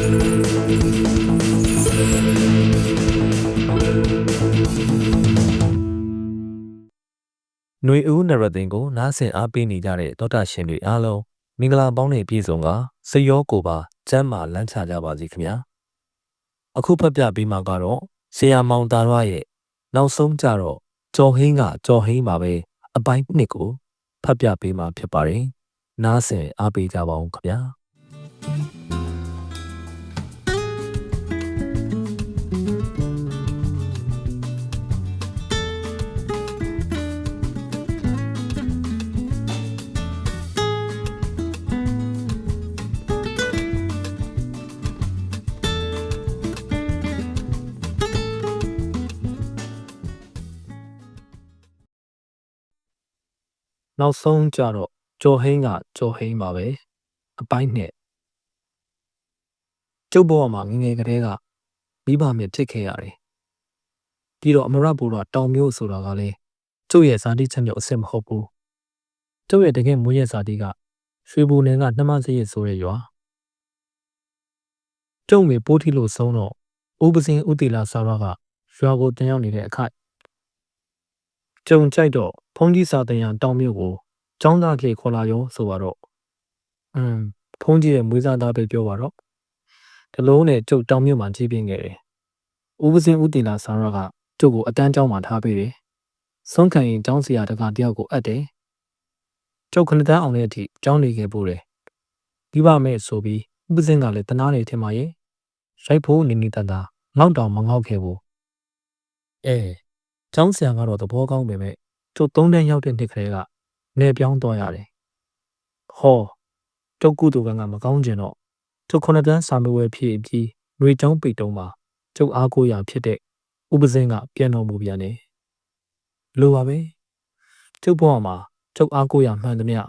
ຫນွေဦးနရသိန်ကိုနားဆင်အားပေးနေကြတဲ့တောတာရှင်တွေအားလုံးမင်္ဂလာပေါင်းနဲ့ပြည့်စုံကစရောကိုပါကျမ်းမာလန်းချကြပါစေခင်ဗျာအခုဖတ်ပြပေးမှာကတော့ဆရာမောင်သားရရဲ့နောက်ဆုံးကြတော့ကြော်ဟင်းကကြော်ဟင်းပါပဲအပိုင်းနှစ်ကိုဖတ်ပြပေးမှာဖြစ်ပါတယ်နားဆင်အားပေးကြပါဦးခင်ဗျာ နောက်ဆုံးကြတော့ကြော်ဟင်းကကြော်ဟင်းပါပဲအပိုင်းနှစ်ကျုပ်ဘဝမှာငယ်ငယ်ကတည်းကမိဘမြစ်ဖြစ်ခဲ့ရတယ်ပြီးတော့အမရဘူရတောင်မျိုးဆိုတာကလည်းကျုပ်ရဲ့ဇာတိချက်မျိုးအစ်စ်မဟုတ်ဘူးကျုပ်ရဲ့တကယ်မွေးရဇာတိကရွှေဘူနယ်ကနှမစရစ်ဆိုတဲ့ရွာကျုံမေပိုးထီလို့ဆုံးတော့ဥပစင်ဥတီလာဆာရကရွာကိုတင်ရောက်နေတဲ့အခိုက်ကျုံကြိုက်တော့ဖု န်ကြီးစာတန်ရန်တောင်မြို့ကိုကျောင်းသားကလေးခေါ်လာရောဆိုပါတော့อืมဖုန်းကြီးရဲ့မွေးစားသားပဲပြောပါတော့ဒီလုံးနဲ့ကျုပ်တောင်မြို့မှာကြီးပြင်းခဲ့တယ်ဥပစင်ဦးတင်လာဆာရကကျုပ်ကိုအတန်းကျောင်းမှာထားပေးတယ်စွန့်ခံရင်ကျောင်းဆရာတကတယောက်ကိုအပ်တယ်ကျုပ်ခဏတန်းအောင်တဲ့အထိကျောင်းနေခဲ့ပို့တယ်ဒီပါမဲ့ဆိုပြီးဥပစင်ကလည်းတနာနေထင်ပါရဲ့ရိုက်ဖို့နေနေတန်တာငေါက်တောင်မငေါက်ခဲ့ဘူးအဲကျောင်းဆရာကတော့သဘောကောင်းပေမဲ့ ကျုပ်သုံးတန်းရောက်တဲ့နှစ်ခရဲကနေပြောင်းသွားရတယ်။ဟောတုတ်ကုတူကငါမကောင်းကျင်တော့ကျုပ်ခုနှစ်တန်းစာမေးပွဲဖြည့်ပြီးຫນွေချောင်းပိတ်တုံးမှာကျုပ်အားကိုးရာဖြစ်တဲ့ဥပစင်းကပြန်တော်မူပြန်တယ်။လိုပါပဲ။ကျုပ်ဘဝမှာကျုပ်အားကိုးရာမှန်သမျှ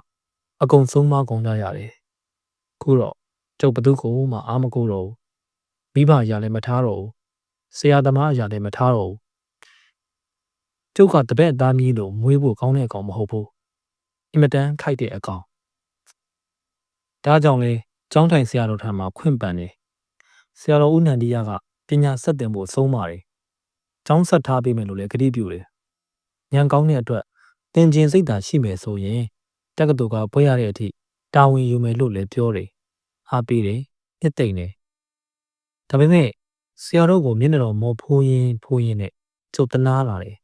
အကုန်ဆုံးမကုန်ကြရတယ်။ခုတော့ကျုပ်ဘသူ့ကိုမှအားမကိုးတော့ဘူး။မိဘအရာလည်းမထားတော့ဘူး။ဆရာသမားအရာလည်းမထားတော့ဘူး။ ကျုပ်ကတပည့်သားမီးလို့မွေးဖို့ကောင်းတဲ့အကောင်မဟုတ်ဘူး။အင်မတန်ခိုက်တဲ့အကောင်ဒါကြောင့်လေကျောင်းထိုင်ဆရာတော်ထံမှာခွင့်ပန်တယ်ဆရာတော်ဦးနန္ဒီယကပညာဆက်တင်ဖို့ဆုံးပါတယ်ကျောင်းဆက်ထားပေးမယ်လို့လည်းကတိပြုတယ်ညံကောင်းတဲ့အတွက်သင်ကျင်စိတ်ဓာတ်ရှိမယ်ဆိုရင်တက္ကသိုလ်ကဘွဲရတဲ့အထိတာဝန်ယူမယ်လို့လည်းပြောတယ်အားပေးတယ်နှစ်သိမ့်တယ်ဒါပေမဲ့ဆရာတော်ကိုမျက်နှာတော်မော်ဖိုးရင်ဖိုးရင်နဲ့ကျုပ်တနာလာတယ်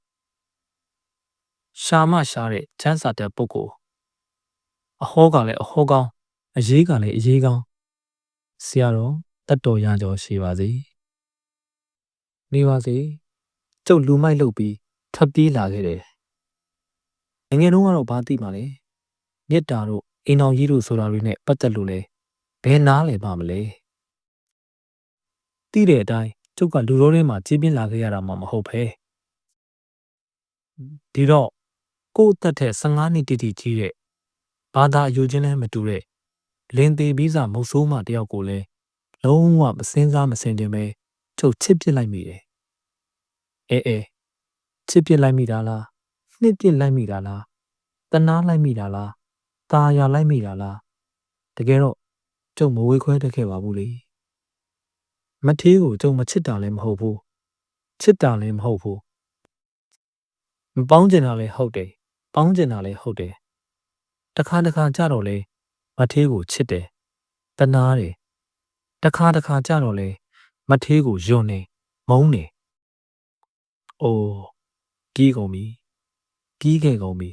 ရှာမရှာတဲ့ချမ်းစာတဲ့ပုဂ္ဂိုလ်အဟောကလည်းအဟောကောင်းအရေးကလည်းအရေးကောင်းဆရာတော်တတ်တော်ရကြောရှိပါစေနေပါစေကျုပ်လူမိုက်လုပ်ပြီးထပ်ပြေးလာခဲ့တယ်ငယ်ငယ်တုန်းကတော့ဘာသိမှလဲမြစ်တာတို့အိမ်အောင်ကြီးတို့ဆိုတာတွေနဲ့ပတ်သက်လို့လဲဘယ်နားလဲပါမလဲသိတဲ့အတိုင်းကျုပ်ကလူတော်ထဲမှာကြီးပြင်းလာခဲ့ရတာမှမဟုတ်ပဲဒီတော့ ကိုယ့်အသက်ထက်15နှစ်တိတိကြီးတဲ့ဘာသာအယူချင်းလည်းမတူတဲ့လင်းသေးပြီးစားမုတ်ဆိုးမတယောက်ကိုလည်းလုံးဝမစင်းစားမစင်တင်ပဲချုပ်ချစ်ပစ်လိုက်မိတယ်အဲအဲချစ်ပစ်လိုက်မိတာလားနှစ်ပစ်လိုက်မိတာလားတနာလိုက်မိတာလားตาရလိုက်မိတာလားတကယ်တော့ကျုံမဝေခွဲတတ်ခဲ့ပါဘူးလေမထေးကိုကျုံမချစ်တာလည်းမဟုတ်ဘူးချစ်တာလည်းမဟုတ်ဘူးမပေါင်းကျင်တာလည်းဟုတ်တယ် ပေါင်းကျင်တာလည်းဟုတ်တယ်တခါတခါကြတော့လေမထေးကိုချစ်တယ်တနာတယ်တခါတခါကြတော့လေမထေးကိုယွန်းနေမုန်းနေအိုးကြီးကုန်ပြီကြီးခဲ့ကုန်ပြီ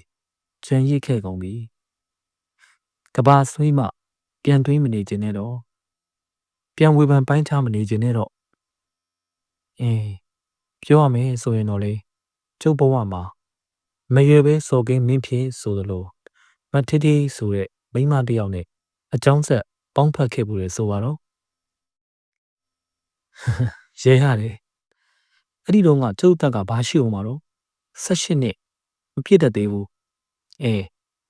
ချွန်ရစ်ခဲ့ကုန်ပြီကဘာဆွေးမှပြန်သွင်းမနေခြင်းနဲ့တော့ပြန်ဝေဖန်ပိုင်းခြားမနေခြင်းနဲ့တော့အင်းပြောရမယ်ဆိုရင်တော့လေကျုပ်ဘဝမှာ မရွယ်ပဲစော်ကင်းမင်းဖြစ်ဆိုသလိုမထီထီဆိုတဲ့မိန်းမတစ်ယောက်နဲ့အကြောင်းဆက်ပေါင်းဖက်ခဲ့မှုလေဆိုပါတော့ရဲရတယ်အဲ့ဒီတော့ကကျုပ်တက်ကဘာရှိအောင်မှာတော့18နှစ်မပြည့်တတ်သေးဘူးအဲ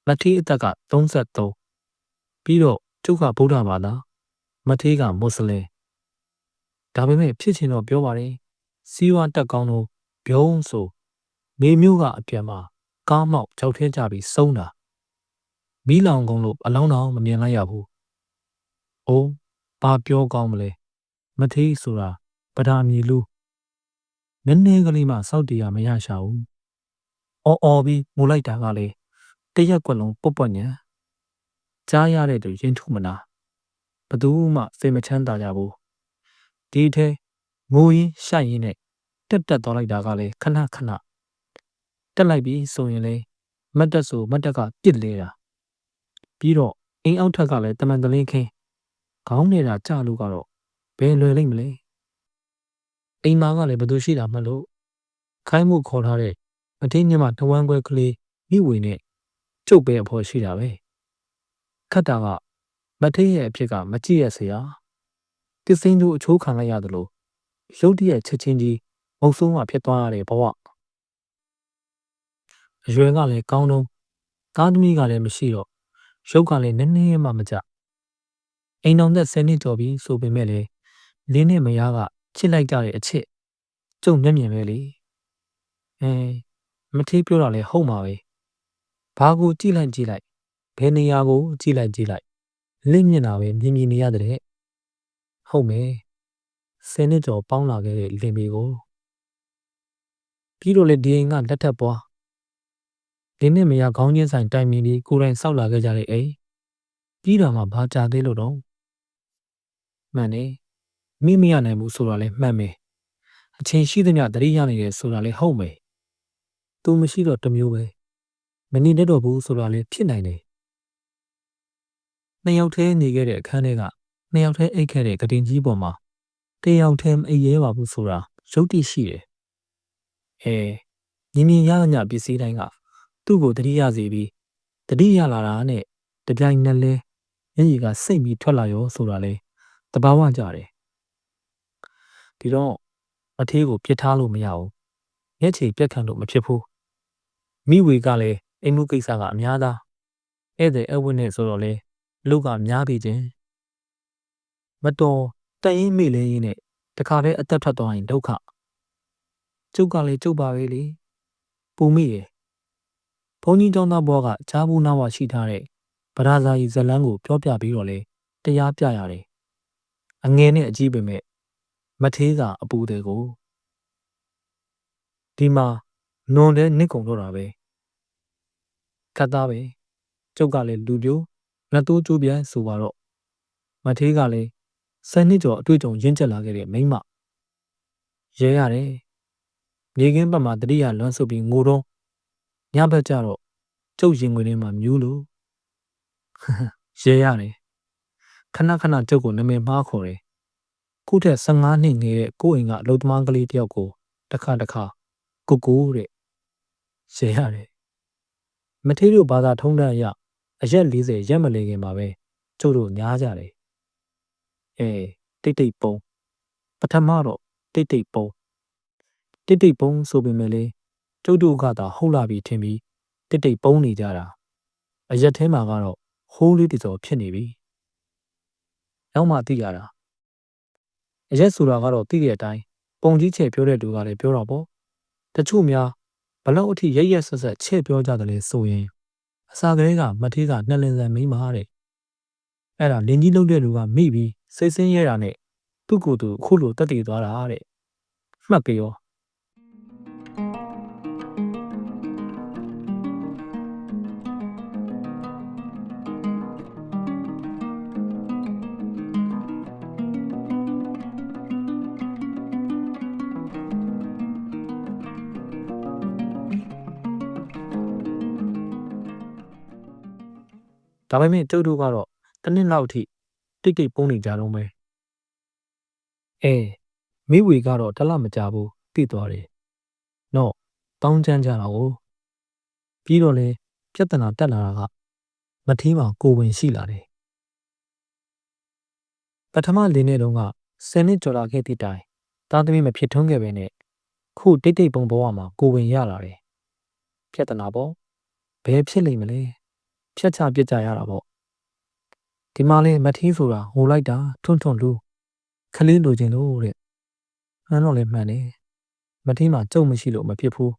မထီအသက်က33ပြီးတော့ကျုပ်ကဗုဒ္ဓဘာသာမထေးကမွတ်စလင်ဒါပေမဲ့ဖြစ်ချင်တော့ပြောပါတယ်စီးဝါတက်ကောင်းလို့ဘုံဆိုမေမျိုးကအပြန်မှာ ကားမောက်ကြောက်ထဲကြပြီးစုံးတာမီးလောင်ကုန်လို့အလောင်းတော်မမြင်လိုက်ရဘူး။အိုးဘာပြောကောင်းမလဲမထေးဆိုတာပဓာမီလူနည်းနည်းကလေးမှစောက်တရားမရရှာဘူးအော်အော်ပြီးမူလိုက်တာကလေတရက်ကွက်လုံးပုတ်ပွက်ညာကြားရတဲ့သူရင်ထုမနာဘသူမှစိတ်မချမ်းသာကြဘူးဒီထဲငိုရင်းရှိုက်ရင်းနဲ့တက်တက်သွားလိုက်တာကလေခဏခဏ တက်လိုက်ပြီးဆိုရင်လေမတ်တက်ဆိုမတ်တက်ကပြစ်လဲတာပြီးတော့အိမ်အောက်ထက်ကလည်းတမန်တလင်းခင်းခေါင်းနေတာကြလို့ကတော့ဘယ်လွယ်လိမ့်မလဲအိမ်မာကလည်းဘသူရှိတာမှလို့ခိုင်းမှုခေါ်ထားတဲ့မထင်းညမတဝမ်းခွဲကလေးမိဝေနဲ့ကျုပ်ပဲအဖို့ရှိတာပဲခတ်တာကမထင်းရဲ့အဖြစ်ကမကြည့်ရစရာတစ္စိန်တို့အချိုးခံလိုက်ရတယ်လို့ရုတ်တရက်ချက်ချင်းကြီးမုံဆုံးမှဖြစ်သွားရတဲ့ဘဝ အရွယ်ကလည်းကောင်းတော့သားသမီးကလည်းမရှိတော့ရုပ်ကလည်းနည်းနည်းမှမကြအိမ်တော်သက်10နှစ်ကျော်ပြီဆိုပေမဲ့လေလင်းနဲ့မယားကချစ်လိုက်ကြတဲ့အချစ်ကျုံမျက်မြင်ပဲလေအဲမထေးပြောတာလဲဟုတ်မှာပဲဘာကိုကြည့်လိုက်ကြည့်လိုက်ဘယ်နေရာကိုကြည့်လိုက်ကြည့်လိုက်လင့်မြင်တာပဲမြင်မြင်နေရတဲ့ဟုတ်မယ်ဆယ်နှစ်ကျော်ပေါင်းလာခဲ့တဲ့လင်မီကိုပြီးတော့လေဒီအိမ်ကလက်ထပ်ပွား လင်းနဲ့မယားခေါင်းချင်းဆိုင်တိုင်မီပြီးကိုယ်တိုင်ဆောက်လာခဲ့ကြတဲ့အိမ်ပြီးတော့မှဘာကြသေးလို့တော့မှန်တယ်မိမရနိုင်ဘူးဆိုတာလဲမှန်မယ်အချိန်ရှိသမျှတတိရနေတယ်ဆိုတာလဲဟုတ်မယ်သူမရှိတော့တမျိုးပဲမနေတတ်တော့ဘူးဆိုတာလဲဖြစ်နိုင်တယ်နှစ်ယောက်တည်းနေခဲ့တဲ့အခန်းထဲကနှစ်ယောက်တည်းအိတ်ခဲ့တဲ့ကတင်ကြီးပေါ်မှာတယောက်တည်းမအိပ်ရဲပါဘူးဆိုတာရုပ်တိရှိတယ်အဲမြင်မြင်ရရပစ္စည်းတိုင်းက သူ့ကိုတတိယစေပြီးတတိယလာတာနဲ့တပြိုင်နက်လဲမျက်ရည်ကစိတ်ပြီးထွက်လာရောဆိုတာလဲတဘာဝကြတယ်ဒီတော့အသေးကိုပြစ်ထားလို့မရဘူးမျက်ခြေပြက်ခံလို့မဖြစ်ဘူးမိဝေကလည်းအိမ်မှုကိစ္စကအများသားဧည့်သည်အဝတ်နဲ့ဆိုတော့လေလူကများပြီချင်းမတော်တရင်မိလဲရင်းနဲ့တခါတည်းအသက်ထွက်သွားရင်ဒုက္ခကျုပ်ကလည်းကျုပ်ပါပဲလေပူမိရဲ့ ဘုန်းကြီးကျောင်းသားဘွားကဂျားဘူးနာဝရှိထားတဲ့ဗရာဇာကြီးဇလန်းကိုပြောပြပြီးတော့လေတရားပြရတယ်အငယ်နဲ့အကြီးပေမဲ့မထေးကအပူတဲ့ကိုဒီမှာနွန်တဲ့နစ်ကုံတော့တာပဲခတ်သားပဲကျုပ်ကလည်းလူပြိုလက်တိုးကျိုးပြန်ဆိုပါတော့မထေးကလည်းဆယ်နှစ်ကျော်အတွေ့အကြုံရင့်ကျက်လာခဲ့တဲ့မိန်းမရဲရတယ်မြေကင်းဘက်မှာတတိယလွမ်းဆုပ်ပြီးငိုတော့ ညဘက်ကျတော့ကျုပ်ရင်ခွင်ထဲမှာမြူးလို့ရဲရတယ်ခဏခဏကျုပ်ကိုနာမည်မှားခေါ်တယ်ခုထက်15နှစ်ငယ်တဲ့ကိုအိမ်ကအလုသမားကလေးတယောက်ကိုတစ်ခါတစ်ခါကိုကိုတဲ့ရဲရတယ်မထေးတို့ဘာသာထုံးတမ်းအရအရက်40ရက်မလဲခင်မှာပဲကျုပ်တို့ညားကြတယ်အဲတိတ်တိတ်ပုံပထမတော့တိတ်တိတ်ပုံတိတ်တိတ်ပုံဆိုပေမဲ့လေ ကျုပ်တို့ကသာဟုတ်လာပြီထင်ပြီးတိတ်တိတ်ပုံနေကြတာအရက်ထဲမှာကတော့ဟိုးလေးတစော်ဖြစ်နေပြီနောက်မှသိရတာအရက်ဆိုတာကတော့သိတဲ့အတိုင်းပုံကြီးချဲ့ပြောတဲ့လူကလည်းပြောတော့ပေါ့တချို့များဘလောက်အထိရရက်ဆက်ဆက်ချဲ့ပြောကြတယ်လဲဆိုရင်အစာကလေးကမထေးကနှစ်လင်ဆန်မိမာတဲ့အဲ့ဒါလင်းကြီးလုတ်တဲ့လူကမိပြီးစိတ်ဆင်းရဲတာနဲ့သူ့ကိုယ်သူခုလိုတက်တည်သွားတာတဲ့မှတ်ကြရော ဒါပေမဲ့ကျုပ်တို့ကတော့တနစ်လောက်ထိတိတ်တိတ်ပုံနေကြတော့မယ်အဲမိဝေကတော့တလမကြဘူးသိသွားတယ်နော်တောင်းချမ်းကြတာကိုပြီးတော့လေပြဿနာတက်လာတာကမထီးမှာကိုဝင်ရှိလာတယ်ပထမလေးနှစ်တုန်းက10နှစ်ကျော်လာခဲ့သည့်တိုင်သားသမီးမဖြစ်ထွန်းခဲ့ပဲနဲ့ခုတိတ်တိတ်ပုံဘဝမှာကိုဝင်ရလာတယ်ပြဿနာပေါ့ဘယ်ဖြစ်လိမ့်မလဲ ဖြတ်ချပြစ်ကြရတာပေါ့ဒီမှာလဲမထီးဆိုတာဟိုလိုက်တာထွန်းထွန်းလူခလေးလိုချင်လို့တဲ့အဲ့တော့လည်းမှန်တယ်မထီးမှာကြုံမရှိလို့မဖြစ်ဘူး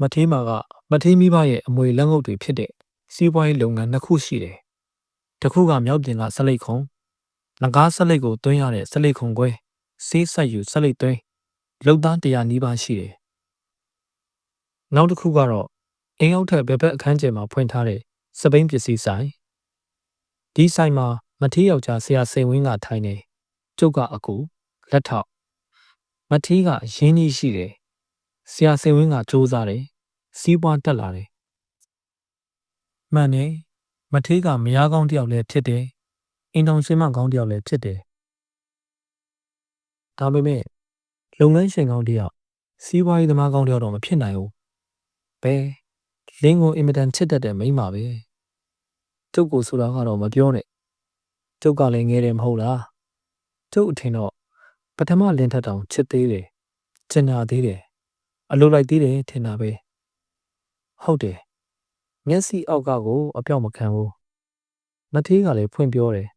မထီးမှာကမထီးမိဘရဲ့အမွေလက်ငုပ်တွေဖြစ်တဲ့စီးပွားရေးလုပ်ငန်းနှစ်ခုရှိတယ်တစ်ခုကမြောက်ပြင်ကဆလိတ်ခုံငကားဆက်လိတ်ကိုသွင်းရတဲ့ဆက်လိတ်ခုံခွဲဆေးဆက်ယူဆက်လိတ်သွင်းလုံသားတရားနီးပါးရှိတယ်။နောက်တစ်ခုကတော့ အင်းအောက်ထက်ဘက်ဘက်အခန်းကျယ်မှာဖွင့်ထားတဲ့စပိန်ပစ္စည်းဆိုင်ဒီဆိုင်မှာမထီးယောက်ျားဆရာစိန်ဝင်းကထိုင်နေကျုပ်ကအကူလက်ထောက်မထီးကရင်းနှီးရှိတယ်ဆရာစိန်ဝင်းကစူးစားတယ်စီးပွားတက်လာတယ်မှန်တယ်မထီးကမယားကောင်းတယောက်လည်းဖြစ်တယ်အိမ်တော်ရှင်မကောင်းတယောက်လည်းဖြစ်တယ်ဒါပေမဲ့လုပ်ငန်းရှင်ကောင်းတယောက်စီးပွားရေးသမားကောင်းတယောက်တော့မဖြစ်နိုင်ဘူးဘယ် လင်းကိုအင်မတန်ချစ်တတ်တဲ့မိန်းမပဲကျုပ်ကိုဆိုတာကတော့မပြောနဲ့ကျုပ်ကလည်းငဲတယ်မဟုတ်လားကျုပ်အထင်တော့ပထမလင်းထက်တောင်ချစ်သေးတယ်ကျင်နာသေးတယ်အလိုလိုက်သေးတယ်ထင်တာပဲဟုတ်တယ်မျက်စိအောက်ကကိုအပြောက်မခံဘူးမထေးကလည်းဖွင့်ပြောတယ်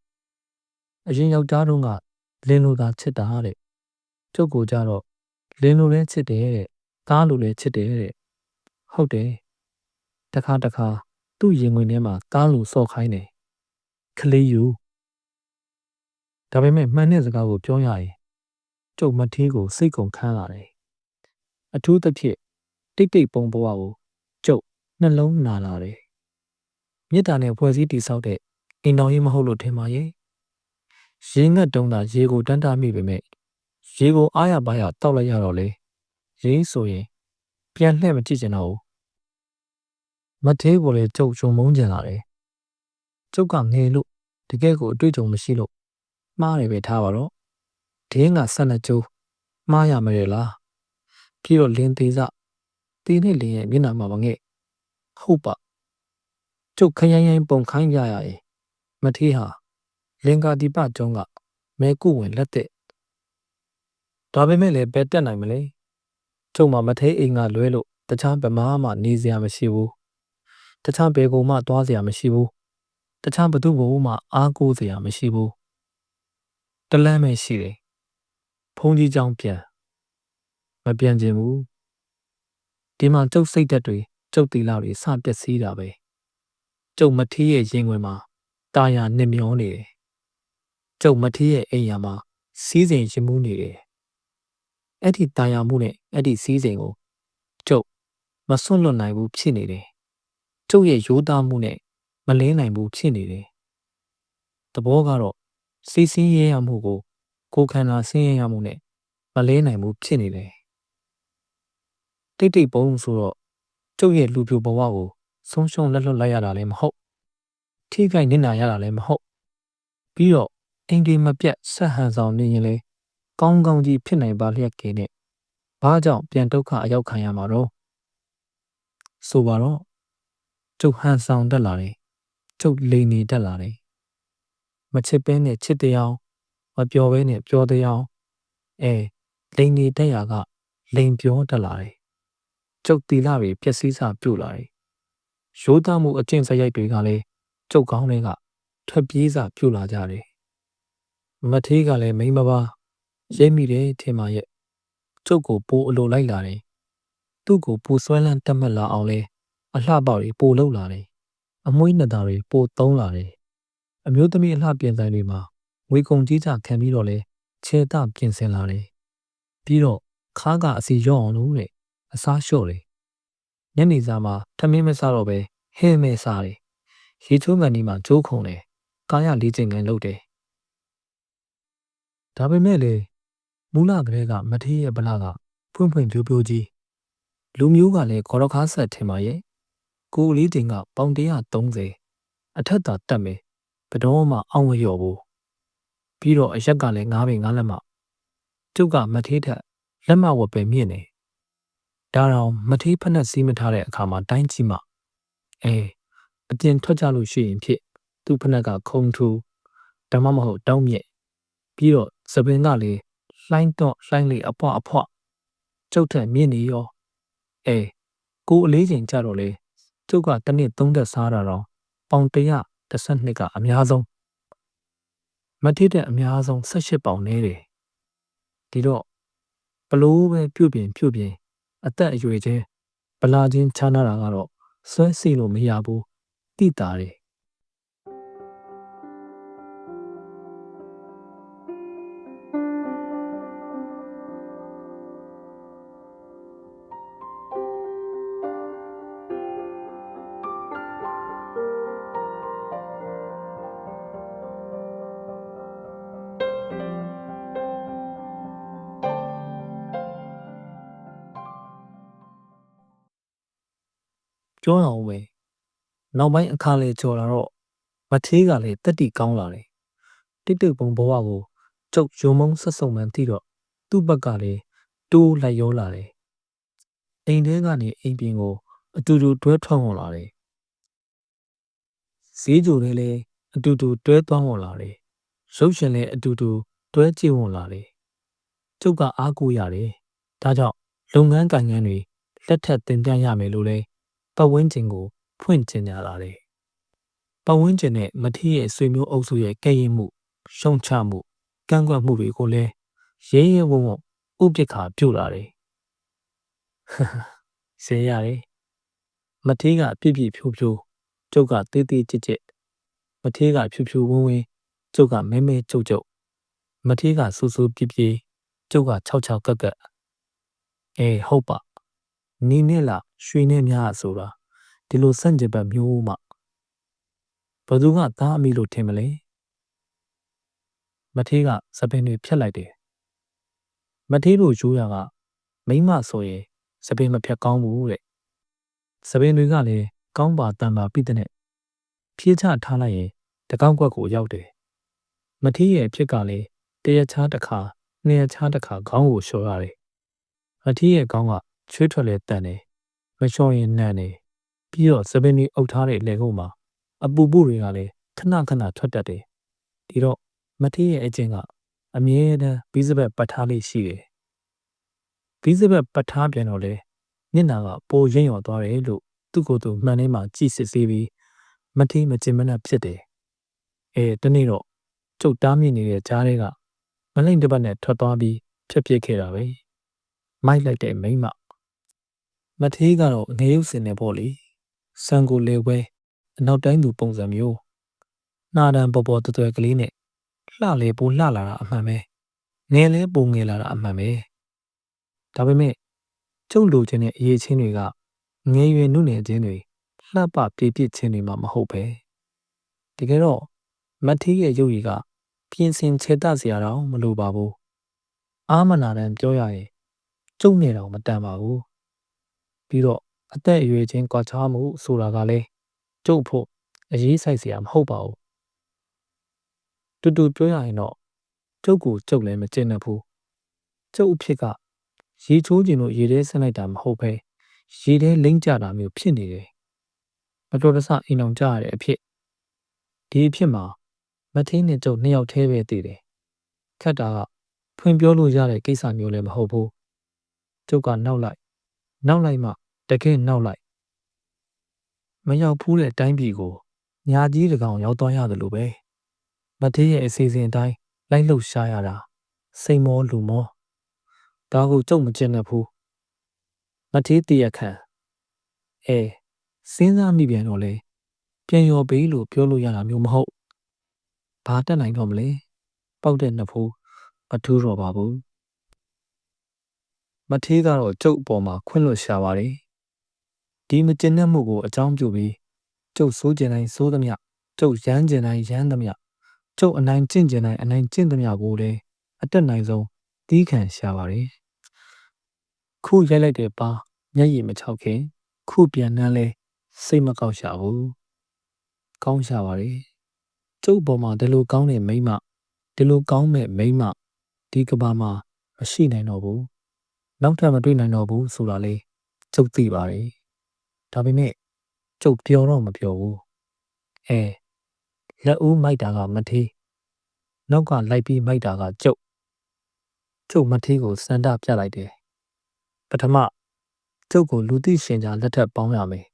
အရင်ယောက်ျားတုန်းကလင်းလိုသာချစ်တာတဲ့ကျုပ်ကိုကြတော့လင်းလိုလည်းချစ်တယ်တဲ့ကားလိုလည်းချစ်တယ်တဲ့ဟုတ်တယ် တခါတခါသူ့ရင်ဝင်ထဲမှာကားလိုစော့ခိုင်းတယ်ကလေးယူဒါပေမဲ့မှန်တဲ့စကားကိုပြောရရင်ကျုပ်မထေးကိုစိတ်ကုန်ခန်းလာတယ်အထူးသဖြင့်တိတ်တိတ်ပုံဘဝကိုကျုပ်နှလုံးနာလာတယ်မေတ္တာနဲ့ဖွဲ့စည်းတည်ဆောက်တဲ့အိမ်တော်ကြီးမဟုတ်လို့ထင်ပါရဲ့ရေငတ်တုံးသာရေကိုတန်းတာမိပေမဲ့ရေကိုအားရပါရတောက်လိုက်ရတော့လေရေဆိုရင်ပြန်လှည့်မကြည့်ချင်တော့ဘူး မထေးကိုလည်းကျုပ်ဂျုံမုန်းကြလာတယ်ကျုပ်ကငယ်လို့တကယ်ကိုအတွေ့အကြုံမရှိလို့မှားတယ်ပဲထားပါတော့ဒင်းကဆက်လက်ကျိုးမှားရမရလားပြီးတော့လင်းသေးစသေးနဲ့လင်းရဲ့မျက်နှာမှာမငဲ့ဟုတ်ပါကျုပ်ခရိုင်ရိုင်ပုံခိုင်းကြရရင်မထေးဟာလင်္ကာဒီပကျောင်းကမဲကုဝင်လက်တဲ့ဒါပေမဲ့လည်းပဲတက်နိုင်မလဲကျုံမှာမထဲအိမ်ကလွဲလို့တခြားဗမာမှနေစရာမရှိဘူး တခြားဘယ်ကုမှသွားစရာမရှိဘူးတခြားဘသူ့ဘဝမှအားကိုးစရာမရှိဘူးတလန်းပဲရှိတယ်ဖုန်ကြီးကြောင်ပြန်မပြန်ခြင်းဘူးဒီမှာကျုပ်စိတ်သက်တွေကျုပ်တီလာတွေစပျက်စီးတာပဲကျုပ်မထီးရဲ့ရင်ဝင်မှာတာယာနစ်မျောနေတယ်ကျုပ်မထီးရဲ့အိမ်ယာမှာစီးစိမ်ရင်မှုနေတယ်အဲ့ဒီတာယာမှုနဲ့အဲ့ဒီစီးစိမ်ကိုကျုပ်မစွန့်လွတ်နိုင်ဘူးဖြစ်နေတယ် ကျုပ်ရဲ့ရိုးသားမှုနဲ့မလင်းနိုင်ဘူးဖြစ်နေတယ်သဘောကတော့စီးစင်းရဲရမှုကိုကိုခန္ဓာဆင်းရဲရမှုနဲ့မလဲနိုင်ဘူးဖြစ်နေတယ်တိတ်တိတ်ပုံဆိုတော့ကျုပ်ရဲ့လူပြိုဘဝကိုဆုံးရှုံးလက်လွတ်လိုက်ရတာလည်းမဟုတ်ထိခိုက်နစ်နာရတာလည်းမဟုတ်ပြီးတော့အိမ်ဒီမပြတ်ဆက်ဟန်ဆောင်နေရင်လေကောင်းကောင်းကြီးဖြစ်နိုင်ပါလျက်ကင်းနဲ့ဘာကြောင့်ပြန်ဒုက္ခအရောက်ခံရမှာတော့ဆိုပါတော့ ကျုပ်ဟန်ဆောင်တက်လာတယ်ကျုပ်လိန်နေတက်လာတယ်မချစ်ပဲနဲ့ချစ်တရားမပျော်ပဲနဲ့ပျော်တရားအဲလိန်နေတက်ရာကလိန်ပြောတက်လာတယ်ကျုပ်တီလာတွေပျက်စီးစာပြုတ်လာတယ်ရိုးသားမှုအကျင့်စရိုက်တွေကလည်းကျုပ်ကောင်းတွေကထွက်ပြေးစာပြုတ်လာကြတယ်မထေးကလည်းမိမပါရိပ်မိတယ်ထင်ပါရဲ့ကျုပ်ကိုပိုးအလိုလိုက်လာတယ်သူ့ကိုပိုးဆွဲလန်းတက်မှတ်လာအောင်လဲ အလှပေါက်တွေပိုလှုပ်လာတယ်အမွှေးနှစ်သားတွေပိုသုံးလာတယ်အမျိုးသမီးအလှပြင်ဆိုင်တွေမှာငွေကုန်ကြီးကြခံပြီးတော့လဲခြေတပြင်ဆင်လာတယ်ပြီးတော့ခါကအစီရော့အောင်လို့တဲ့အစားလျှော့တယ်ညနေစာမှာထမင်းမစားတော့ပဲဟဲမဲစားတယ်ရေချိုးမှန်ဒီမှာဂျိုးခုံတယ်ကာယလေးချိန်ကန်လုပ်တယ်ဒါပေမဲ့လေမူလကလေးကမထေးရဲ့ဗလာကဖွင့်ဖွင့်ပြိုးပြိုးကြီးလူမျိုးကလည်းခေါ်တော့ခါဆက်ထင်ပါရဲ့ ကိုလေးတင်ကပေါင်130အထက်သာတက်မယ်ဘတော်မှအောင်ဝရော်ဘူးပြီးတော့အရက်ကလည်းငားပင်ငားလက်မကျုပ်ကမထေးထက်လက်မဝက်ပဲမြင့်နေဒါတော့မထေးဖက်နဲ့စီးမထားတဲ့အခါမှာတိုင်းကြည့်မှအဲအပြင်ထွက်ကြလို့ရှိရင်ဖြစ် သူ့ဖက်နဲ့ကခုံထူဓမ္မမဟုတ်တောင်းမြက်ပြီးတော့သပင်ကလည်းလှိုင်းတော့လှိုင်းလေအဖွအဖွကျုပ်ထက်မြင့်နေရောအဲကိုအလေးချိန်ကြတော့လေ ကျုပ်ကတနစ်သုံးသက်စားတာတော့ပေါင်112ကအများဆုံးမထစ်တဲ့အများဆုံး18ပေါင်နေတယ်ဒီတော့ဘလို့ပဲပြုတ်ပြင်ပြုတ်ပြင်အသက်အရွယ်ချင်းဗလာချင်းချားနာတာကတော့ဆွဲစီလို့မရဘူးတိတာတယ် ပြောရအောင်ပဲနောက်ပိုင်းအခါလေကြော်လာတော့မသေးကလည်းတက်တီကောင်းလာတယ်တိတ်တိတ်ပုံဘဝကိုကျုပ်ယုံမုံဆက်ဆုံမှန်းသိတော့သူ့ဘက်ကလည်းတိုးလိုက်ရောလာတယ်အိမ်ထဲကနေအိမ်ပြင်ကိုအတူတူတွဲထွက်ဝင်လာတယ်ဈေးကြိုတွေလည်းအတူတူတွဲသွားဝင်လာတယ်ရုပ်ရှင်လည်းအတူတူတွဲကြည့်ဝင်လာတယ်ကျုပ်ကအားကိုးရတယ်ဒါကြောင့်လုပ်ငန်းကိုင်ငန်းတွေလက်ထပ်တင်ပြရမယ်လို့လဲ ပတ်ဝန်းကျင်ကိုဖွင့်ကျင်ကြလာတယ်ပတ်ဝန်းကျင်နဲ့မထီးရဲ့ဆွေမျိုးအုပ်စုရဲ့ကဲ့ရဲ့မှုရှုံချမှုကန့်ကွက်မှုတွေကိုလည်းရဲရဲဝံ့ဝံ့ဥပ္ပခါပြုတ်လာတယ်ဆဲရတယ်မထီးကအပြစ်ပြစ်ဖြိုးဖြိုးကျုပ်ကတေးသေးကြစ်ကြစ်မထီးကဖြူဖြူဝင်းဝင်းကျုပ်ကမဲမဲကြုတ်ကြုတ်မထီးကဆူဆူပြပြကျုပ်က၆၆ကက်ကက်အေးဟုတ်ပါ နီနဲ့လားရွှေနဲ့များဆိုတာဒီလိုစန့်ကျင်ဘက်မျိုးမှဘသူကသားအမိလို့ထင်မလဲမထေးကစပင်တွေဖြတ်လိုက်တယ်မထေးတို့ရိုးရကမိမဆိုရင်စပင်မဖြတ်ကောင်းဘူးတဲ့စပင်တွေကလည်းကောင်းပါတန်ပါပြီးတဲ့နဲ့ဖြည့်ချထားလိုက်ရင်တကောက်ကွက်ကိုရောက်တယ်မထေးရဲ့အဖြစ်ကလည်းတရချားတစ်ခါနှစ်ရချားတစ်ခါခေါင်းကိုလျှော်ရတယ်မထေးရဲ့ခေါင်းက ချွေးထွက်လဲတန်တယ်မလျှော်ရင်နှံ့တယ်ပြီးတော့စပင်းကြီးအုပ်ထားတဲ့လေကုန်းမှာအပူပူတွေကလည်းခဏခဏထွက်တတ်တယ်ဒီတော့မထေးရဲ့အကျင့်ကအမြဲတမ်းဘီးစပတ်ပတ်ထားလေးရှိတယ်ဘီးစပတ်ပတ်ထားပြန်တော့လေမျက်နာကပိုရင့်ရော်သွားတယ်လို့သူ့ကိုယ်သူမှန်ထဲမှာကြည့်စစ်ဆေးပြီးမထေးမကျင်မနှက်ဖြစ်တယ်အဲတနေ့တော့ကျုပ်တားမြင့်နေတဲ့ကြားထဲကမလိမ့်တစ်ပတ်နဲ့ထွက်သွားပြီးဖြတ်ပြစ်ခဲ့တာပဲမိုက်လိုက်တဲ့မိမမ ထေးကတော့ငရုတ်စင်နေပေါ့လေစံကိုလေပွဲအနောက်တိုင်းသူပုံစံမျိုးနှာတန်ပေါ်ပေါ်တွယ်ကလေးနဲ့လှလေပိုလှလာတာအမှန်ပဲငယ်လဲပုံငယ်လာတာအမှန်ပဲဒါပေမဲ့ကျုပ်လိုချင်တဲ့အရေးချင်းတွေကငယ်ရွယ်နုနယ်ချင်းတွေလှပပြေပြစ်ချင်းတွေမှမဟုတ်ပဲတကယ်တော့မထီးရဲ့ရုပ်ရည်ကပြင်ဆင်ခြေတစရာတော့မလိုပါဘူးအာမနာတန်ပြောရရင်ကျုပ်နဲ့တော့မတန်ပါဘူး ပြီးတော့အသက်အရွယ်ချင်းကွာခြားမှုဆိုတာကလည်းကျုပ်ဖို့အရေးဆိုင်စရာမဟုတ်ပါဘူးတူတူပြောရရင်တော့ကျုပ်ကိုကျုပ်လည်းမကျင့်တတ်ဘူးကျုပ်အဖြစ်ကရေချိုးကျင်လို့ရေထဲဆင်းလိုက်တာမဟုတ်ပဲရေထဲလိမ့်ကြတာမျိုးဖြစ်နေတယ်မတော်တဆအိမ်အောင်ကြရတဲ့အဖြစ်ဒီအဖြစ်မှာမထင်းနဲ့ကျုပ်နှစ်ယောက်တည်းပဲတည်တယ်ခက်တာကဖွင့်ပြောလို့ရတဲ့ကိစ္စမျိုးလည်းမဟုတ်ဘူးကျုပ်ကနောက်လိုက် နောက်လိုက်မှ တကယ်နောက်လိုက်မရောက်ဖူးတဲ့တိုင်းပြည်ကိုညာကြီးတကောင်ရောက်သွားရတယ်လို့ပဲမထေးရဲ့အစီအစဉ်အတိုင်းလိုက်လှုပ်ရှားရတာစိတ်မောလူမောဒါကိုကြုံမကျင်နဲ့ဘူးမထေးတရခံအဲစဉ်းစားမိပြန်တော့လေပြန်ရော်ပေးလို့ပြောလို့ရတာမျိုးမဟုတ်ဘာတက်နိုင်တော့မလဲပေါက်တဲ့နှစ်ဖိုးမထူးတော့ပါဘူးမထေးကတော့ကျုပ်အပေါ်မှာခွင့်လွှတ်ရှာပါတယ် ဒီမကျင်တဲ့မှုကိုအကြောင်းပြုပြီးကျုပ်စိုးကျင်တိုင်းစိုးသမျှကျုပ်ရမ်းကျင်တိုင်းရမ်းသမျှကျုပ်အနိုင်ကျင့်ကျင်တိုင်းအနိုင်ကျင့်သမျှကိုလည်းအတက်နိုင်ဆုံးတီးခံရှာပါတယ်ခုရိုက်လိုက်တဲ့ပါမျက်ရည်မချောက်ခင် ခုပြန်နှမ်းလဲစိတ်မကောက်ရှာဘူးကောင်းရှာပါတယ်ကျုပ်ပေါ်မှာဒီလိုကောင်းတဲ့မိမဒီလိုကောင်းမဲ့မိမဒီကဘာမှာမရှိနိုင်တော့ဘူးနောက်ထပ်မတွေ့နိုင်တော့ဘူးဆိုတာလေကျုပ်သိပါတယ် ဒါပေမဲ့ကျုပ်ပြောတော့မပြောဘူးအဲလက်ဦးမိုက်တာကမထေးနောက်ကလိုက်ပြီးမိုက်တာကကျုပ်ကျုပ်မထေးကိုစန္ဒပြလိုက်တယ်ပထမကျုပ်ကိုလူသိရှင်ကြားလက်ထပ်ပေါင်းရမယ်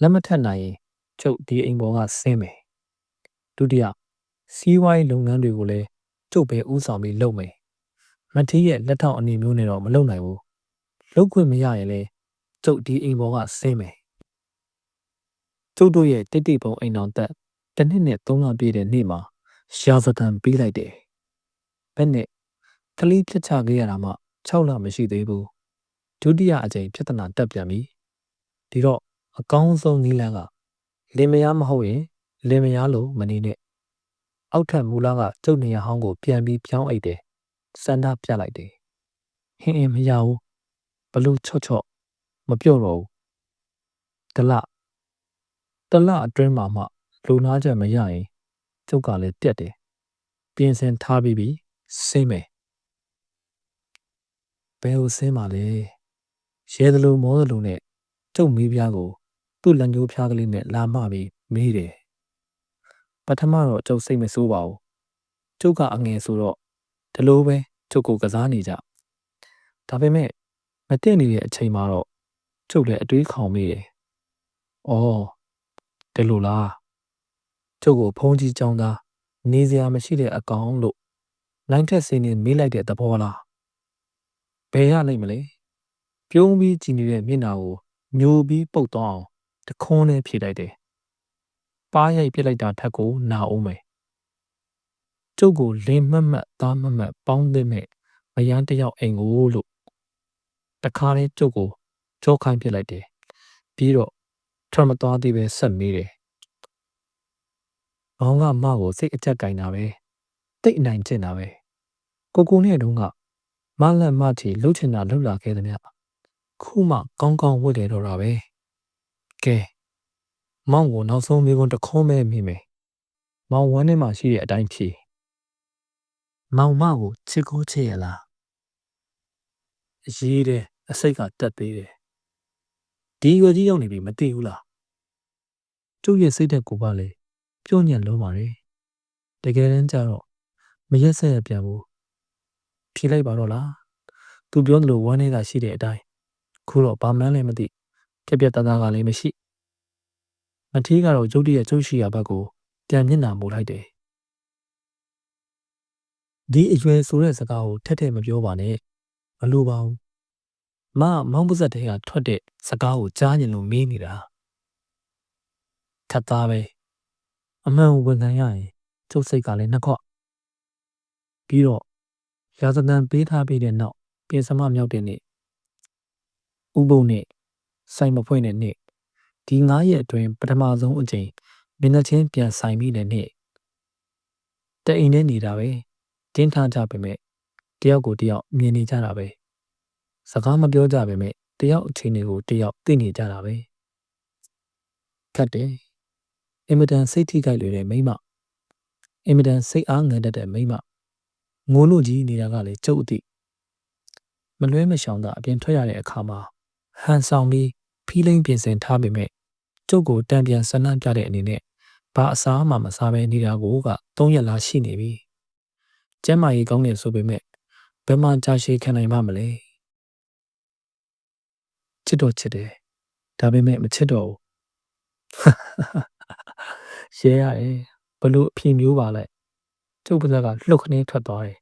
လက်မထက်နိုင်ရင်ကျုပ်ဒီအိမ်ပေါ်ကဆင်းမယ်ဒုတိယစီးပွားရေးလုပ်ငန်းတွေကိုလည်းကျုပ်ပဲဦးဆောင်ပြီးလုပ်မယ်မထေးရဲ့လက်ထောက်အနေမျိုးနဲ့တော့မလုပ်နိုင်ဘူးလုပ်ခွင့်မရရင်လည်းကျုပ်ဒီအိမ်ပေါ်ကဆင်းမယ် ကျုပ်တို့ရဲ့တိတ်တိတ်ပုံအိမ်တော်သက်တစ်နှစ်နဲ့သုံးလပြည့်တဲ့နေ့မှာရာဇသံပေးလိုက်တယ်ဘက်နဲ့ကလေးပြစ်ချခဲ့ရတာမှ6လမရှိသေးဘူးဒုတိယအကြိမ်ပြဿနာတက်ပြန်ပြီဒီတော့အကောင်းဆုံးနီးလန်းကလင်မယားမဟုတ်ရင်လင်မယားလို့မနေနဲ့အောက်ထပ်မူလာကကျုပ်နေရဟောင်းကိုပြန်ပြီးပြောင်းအိတ်တယ်စန္ဒပြလိုက်တယ်ဟင်းအင်းမရဘူးဘလို့ချော့ချော့မပြော့တော့ဘူးဒလ လအတွင်းမှာမှလူနာချက်မရရင်ကျုပ်ကလည်းတက်တယ်ပြင်ဆင်ထားပြီးပြီစိမ့်မယ်ဘယ်ကိုစင်းပါလဲရဲသလိုမောသလိုနဲ့ကျုပ်မိဖုရားကို သူ့လက်ညှိုးဖျားကလေးနဲ့လာမပြီးမေးတယ်ပထမတော့ကျုပ်စိတ်မဆိုးပါဘူးကျုပ်ကအငယ်ဆိုတော့ဒီလိုပဲကျုပ်ကိုကစားနေကြဒါပေမဲ့မတက်နေတဲ့အချိန်မှာတော့ကျုပ်လည်းအတွေးခေါင်မိတယ်။အော် ဒီလိုလားကျုပ်ကိုဖုန်းကြီးကြောင်းသားနေစရာမရှိတဲ့အကောင်လို့လိုင်းထက်စင်းနေမေးလိုက်တဲ့သဘောလားဘယ်ရနိုင်မလဲပြုံးပြီးကြည်နေတဲ့မျက်နှာကိုညိုပြီးပုတ်သွားအောင်တခွန်းနဲ့ဖြေလိုက်တယ်။ပါးရိုက်ပြစ်လိုက်တာထက်ကိုနာအောင်မယ်။ကျုပ်ကိုလင်းမတ်မတ်သားမတ်မတ်ပေါင်းသင့်မဲ့မယန်းတယောက်အိမ်ကိုလို့တခါလေးကျုပ်ကိုကြောခိုင်းပြစ်လိုက်တယ်ပြီးတော့ ထွက်မသွားသေးပဲဆက်မေးတယ်ဘောင်းကမကိုစိတ်အကြက်ကင်တာပဲတိတ်အနိုင်ကျင့်တာပဲကိုကိုနဲ့တုန်းကမလတ်မထီလှုပ်ချင်တာလှုပ်လာခဲ့သည်မြခုမှကောင်းကောင်းဝတ်တယ်တော့တာပဲကဲမောင်ကိုနောက်ဆုံးမိကုန်းတခုံးမဲမိမယ်မောင်ဝမ်းထဲမှာရှိတဲ့အတိုင်းဖြေမောင်မကိုချစ်ကိုချစ်ရလားအရေးတယ်အစိတ်ကတက်သေးတယ်ဒီရွယ်ကြီးရောက်နေပြီမသိဘူးလား ကျုပ်ရဲ့စိတ်သက်ကိုပါလေပြုံးညံ့လုံးပါတယ်တကယ်တမ်းကျတော့မရက်ဆက်ရပြန်ဘူးဖြေလိုက်ပါတော့လားသူပြောသလိုဝမ်းနေတာရှိတဲ့အတိုင်းခုတော့ဘာမှန်းလည်းမသိပြက်ပြက်သားသားကလည်းမရှိမထီးကတော့ကျုပ်တရဲ့ကျုပ်ရှိရာဘက်ကိုပြန်မျက်နှာမူလိုက်တယ်ဒီအရွယ်ဆိုတဲ့စကားကိုထက်ထက်မပြောပါနဲ့မလိုပါဘူးမမောင်းပစက်တွေကထွက်တဲ့စကားကိုကြားရင်လို့မေးနေတာ ခတ်သားပဲအမှန်ကိုဝန်ခံရရင်ကျုပ်စိတ်ကလည်းနှစ်ခွပြီးတော့ရာဇသံပေးထားပြီးတဲ့နောက်ပြင်စမမြောက်တဲ့နေ့ဥပုံနဲ့စိုင်မဖွင့်တဲ့နေ့ဒီ9ရက်အတွင်းပထမဆုံးအကြိမ်မင်းသားချင်းပြန်ဆိုင်ပြီးတဲ့နေ့တအိမ်နဲ့နေတာပဲတင်းထားကြပေမဲ့တယောက်ကိုတယောက်မြင်နေကြတာပဲစကားမပြောကြပေမဲ့တယောက်အချိန်တွေကိုတယောက်သိနေကြတာပဲခတ်တယ် အင်မတန်စိတ်ထိခိုက်လွယ်တဲ့မိမအင်မတန်စိတ်အားငန်တတ်တဲ့မိမငိုလို့ကြီးနေတာကလည်းကျုပ်အသိမလွဲမရှောင်တာအပြင်ထွက်ရတဲ့အခါမှာဟန်ဆောင်ပြီးဖီးလိန်ပြင်ဆင်ထားပေမဲ့ကျုပ်ကိုတံပြန်ဆန္ဒပြတဲ့အနေနဲ့ဘာအစားမှမစားဘဲနေတာကိုက၃ရက်လားရှိနေပြီကျမ်းမာရေးကောင်းနေဆိုပေမဲ့ဘယ်မှကြာရှည်ခံနိုင်မှမလဲချစ်တော့ချစ်တယ်ဒါပေမဲ့မချစ်တော့ဘူး ရဲရတယ်ဘလို့အဖြစ်မျိုးပါလဲကျုပ်ပါဇက်ကလှုပ်ခနေထွက်သွားတယ်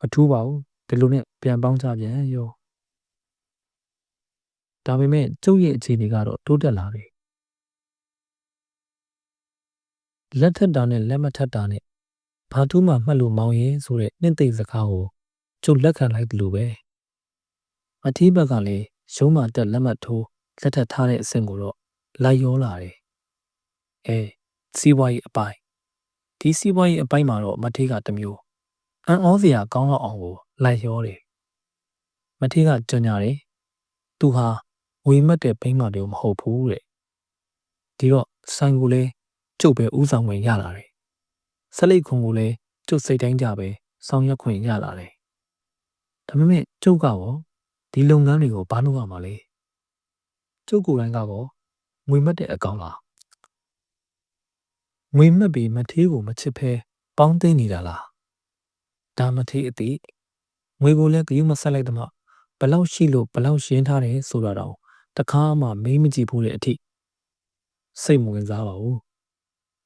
မထူးပါဘူးဒီလိုနဲ့ပြန်ပေါင်းကြပြန်ရောဒါပေမဲ့ကျုပ်ရဲ့အခြေအနေကတော့တိုးတက်လာတယ်လက်ထက်တာနဲ့လက်မထက်တာနဲ့ဘာတူးမှမှတ်လို့မောင်းရင်ဆိုတဲ့နှင့်သိစကားကိုကျုပ်လက်ခံလိုက်တယ်လို့ပဲအထီးဘက်ကလည်းရုံးမှတက်လက်မှတ်ထိုးလက်ထပ်ထားတဲ့အဆင့်ကိုတော့ လိုက်ရောလာတယ်။အဲစီးပွားရေးအပိုင်းဒီစီးပွားရေးအပိုင်းမှာတော့မထေးကတမျိုးအန်ဩစရာကောင်းတော့အောင်ကိုလိုက်ရောတယ်။မထေးကကြွညာတယ်။သူဟာဝေမတ်တဲ့ဘိန်းမမျိုးမဟုတ်ဘူးတဲ့။ဒီတော့ဆိုင်ကိုလည်းကျုပ်ပဲဥဆောင်ဝင်ရလာတယ်။ဆက်လိတ်ခွန်ကိုလည်းကျုပ်စိတ်တိုင်းကြပဲဆောင်ရွက်ခွင့်ရလာတယ်။ဒါပေမဲ့ကျုပ်ကရောဒီလုပ်ငန်းတွေကိုဘာလုပ်ရမှာလဲကျုပ်ကိုယ်တိုင်ကတော့ ငွေမက်တဲ့အကောင်လားငွေမက်ပြီးမထေးကိုမချစ်ဖဲပေါင်းသိမ့်နေတာလားဒါမထေးအတိငွေကိုလည်းဂယုမဆက်လိုက်သမှဘလောက်ရှိလို့ဘလောက်ရှင်းထားတယ်ဆိုတာတော့တခါမှမေးမကြည့်ဘူးတဲ့အထိစိတ်မဝင်စားပါဘူး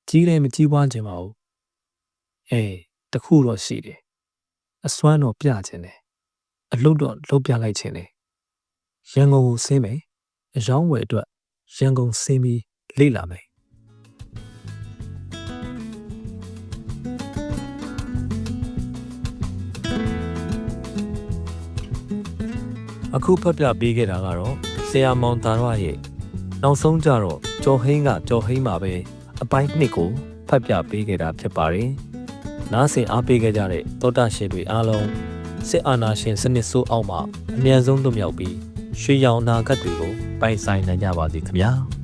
ကြီးလည်းမကြီးပွားခြင်းပါဘူးအေးတခုတော့ရှိတယ်အစွမ်းတော့ပြခြင်းတယ်အလုတ်တော့လုတ်ပြလိုက်ခြင်းလေရန်ကုန်ကိုဆင်းမယ်အယောင်းဝယ်အတွက် ရန်ကုန်ဆင်းပြီးလေ့လာမယ်အခုဖတ်ပြပေးခဲ့တာကတော့ဆရာမောင်တာရရဲ့နောက်ဆုံးကြတော့ကျော်ဟိန်းကကျော်ဟိန်းမှာပဲအပိုင်းနှစ်ကိုဖတ်ပြပေးခဲ့တာဖြစ်ပါတယ်။နားဆင်အားပေးခဲ့ကြတဲ့တောတာရှင်တွေအားလုံးစစ်အာဏာရှင်စနစ်ဆိုးအောက်မှအမြန်ဆုံးလွတ်မြောက်ပြီး ရွှေရောင်အနာဂတ်တွေကိုပိုင်ဆိုင်နိုင်ကြပါစေခင်ဗျာ။